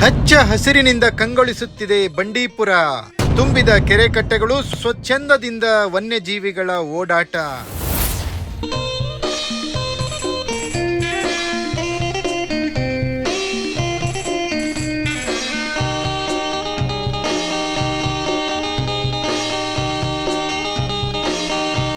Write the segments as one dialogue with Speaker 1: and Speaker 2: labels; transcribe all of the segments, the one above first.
Speaker 1: ಹಚ್ಚ ಹಸಿರಿನಿಂದ ಕಂಗೊಳಿಸುತ್ತಿದೆ ಬಂಡೀಪುರ. ತುಂಬಿದ ಕೆರೆ ಕಟ್ಟೆಗಳು ಸ್ವಚ್ಛಂದದಿಂದ ವನ್ಯಜೀವಿಗಳ ಓಡಾಟ.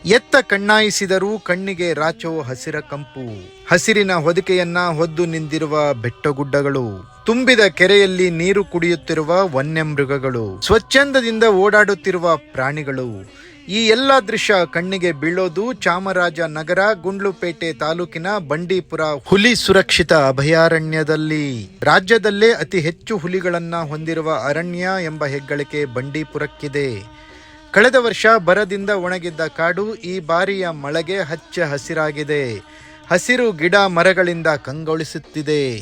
Speaker 1: ಎತ್ತ ಕಣ್ಣಾಯಿಸಿದರೂ ಕಣ್ಣಿಗೆ ರಾಚೋ ಹಸಿರ ಕಂಪು. ಹಸಿರಿನ ಹೊದಿಕೆಯನ್ನ ಹೊದ್ದು ನಿಂದಿರುವ ಬೆಟ್ಟಗುಡ್ಡಗಳು. ತುಂಬಿದ ಕೆರೆಯಲ್ಲಿ ನೀರು ಕುಡಿಯುತ್ತಿರುವ ವನ್ಯಮೃಗಗಳು, ಸ್ವಚ್ಛಂದದಿಂದ ಓಡಾಡುತ್ತಿರುವ ಪ್ರಾಣಿಗಳು. ಈ ಎಲ್ಲ ದೃಶ್ಯ ಕಣ್ಣಿಗೆ ಬೀಳೋದು ಚಾಮರಾಜನಗರ, ಗುಂಡ್ಲುಪೇಟೆ ತಾಲೂಕಿನ ಬಂಡೀಪುರ ಹುಲಿ ಸುರಕ್ಷಿತ ಅಭಯಾರಣ್ಯದಲ್ಲಿ. ರಾಜ್ಯದಲ್ಲೇ ಅತಿ ಹೆಚ್ಚು ಹುಲಿಗಳನ್ನ ಹೊಂದಿರುವ ಅರಣ್ಯ ಎಂಬ ಹೆಗ್ಗಳಿಕೆ ಬಂಡೀಪುರಕ್ಕಿದೆ. ಕಳೆದ ವರ್ಷ ಬರದಿಂದ ಒಣಗಿದ್ದ ಕಾಡು ಈ ಬಾರಿಯ ಮಳೆಗೆ ಹಚ್ಚ ಹಸಿರಾಗಿದೆ. ಹಸಿರು ಗಿಡ ಮರಗಳಿಂದ ಕಂಗೊಳಿಸುತ್ತಿದೆ.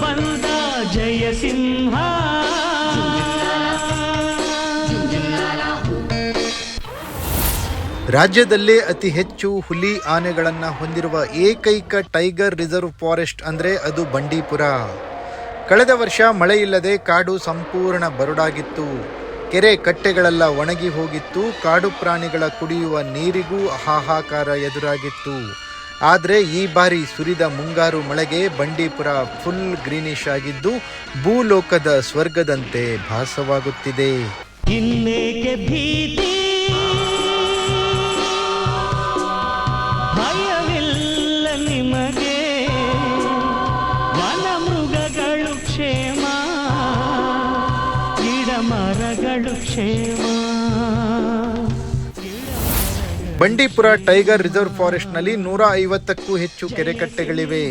Speaker 2: ಬಂದ
Speaker 1: ರಾಜ್ಯದಲ್ಲೇ ಅತಿ ಹೆಚ್ಚು ಹುಲಿ ಆನೆಗಳನ್ನು ಹೊಂದಿರುವ ಏಕೈಕ ಟೈಗರ್ ರಿಸರ್ವ್ ಫಾರೆಸ್ಟ್ ಅಂದರೆ ಅದು ಬಂಡೀಪುರ. ಕಳೆದ ವರ್ಷ ಮಳೆಯಿಲ್ಲದೆ ಕಾಡು ಸಂಪೂರ್ಣ ಬರಡಾಗಿತ್ತು. ಕೆರೆ ಕಟ್ಟೆಗಳೆಲ್ಲ ಒಣಗಿ ಹೋಗಿತ್ತು. ಕಾಡು ಪ್ರಾಣಿಗಳ ಕುಡಿಯುವ ನೀರಿಗೂ ಹಾಹಾಕಾರ ಎದುರಾಗಿತ್ತು. ಆದರೆ ಈ ಬಾರಿ ಸುರಿದ ಮುಂಗಾರು ಮಳೆಗೆ ಬಂಡೀಪುರ ಫುಲ್ ಗ್ರೀನಿಶ್ ಆಗಿದ್ದು, ಭೂಲೋಕದ ಸ್ವರ್ಗದಂತೆ ಭಾಸವಾಗುತ್ತಿದೆ.
Speaker 2: ಭೀತಿ? ಮರಗಳು ಕ್ಷೇಮ.
Speaker 1: ಬಂಡೀಪುರ ಟೈಗರ್ ರಿಸರ್ವ್ ಫಾರೆಸ್ಟ್ನಲ್ಲಿ ನೂರ ಐವತ್ತಕ್ಕೂ ಹೆಚ್ಚು ಕೆರೆಕಟ್ಟೆಗಳಿವೆ.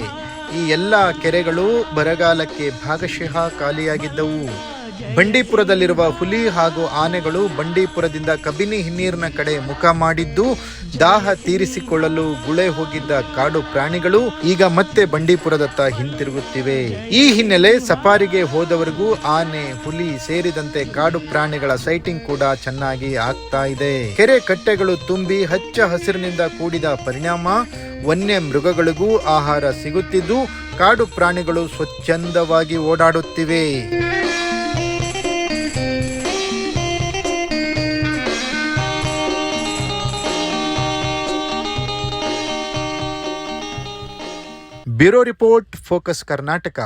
Speaker 1: ಈ ಎಲ್ಲ ಕೆರೆಗಳು ಬರಗಾಲಕ್ಕೆ ಭಾಗಶಃ ಖಾಲಿಯಾಗಿದ್ದವು. ಬಂಡೀಪುರದಲ್ಲಿರುವ ಹುಲಿ ಹಾಗೂ ಆನೆಗಳು ಬಂಡೀಪುರದಿಂದ ಕಬಿನಿ ಹಿನ್ನೀರಿನ ಕಡೆ ಮುಖ ಮಾಡಿದ್ದು, ದಾಹ ತೀರಿಸಿಕೊಳ್ಳಲು ಗುಳೆ ಹೋಗಿದ್ದ ಕಾಡು ಪ್ರಾಣಿಗಳು ಈಗ ಮತ್ತೆ ಬಂಡೀಪುರದತ್ತ ಹಿಂತಿರುಗುತ್ತಿವೆ. ಈ ಹಿನ್ನೆಲೆ ಸಫಾರಿಗೆ ಹೋದವರಿಗೂ ಆನೆ, ಹುಲಿ ಸೇರಿದಂತೆ ಕಾಡು ಪ್ರಾಣಿಗಳ ಸೈಟಿಂಗ್ ಕೂಡ ಚೆನ್ನಾಗಿ ಆಗ್ತಾ ಇದೆ. ಕೆರೆ ಕಟ್ಟೆಗಳು ತುಂಬಿ ಹಚ್ಚ ಹಸಿರಿನಿಂದ ಕೂಡಿದ ಪರಿಣಾಮ, ವನ್ಯ ಮೃಗಗಳಿಗೂ ಆಹಾರ ಸಿಗುತ್ತಿದ್ದು, ಕಾಡು ಪ್ರಾಣಿಗಳು ಸ್ವಚ್ಛಂದವಾಗಿ ಓಡಾಡುತ್ತಿವೆ. Bureau report focus Karnataka.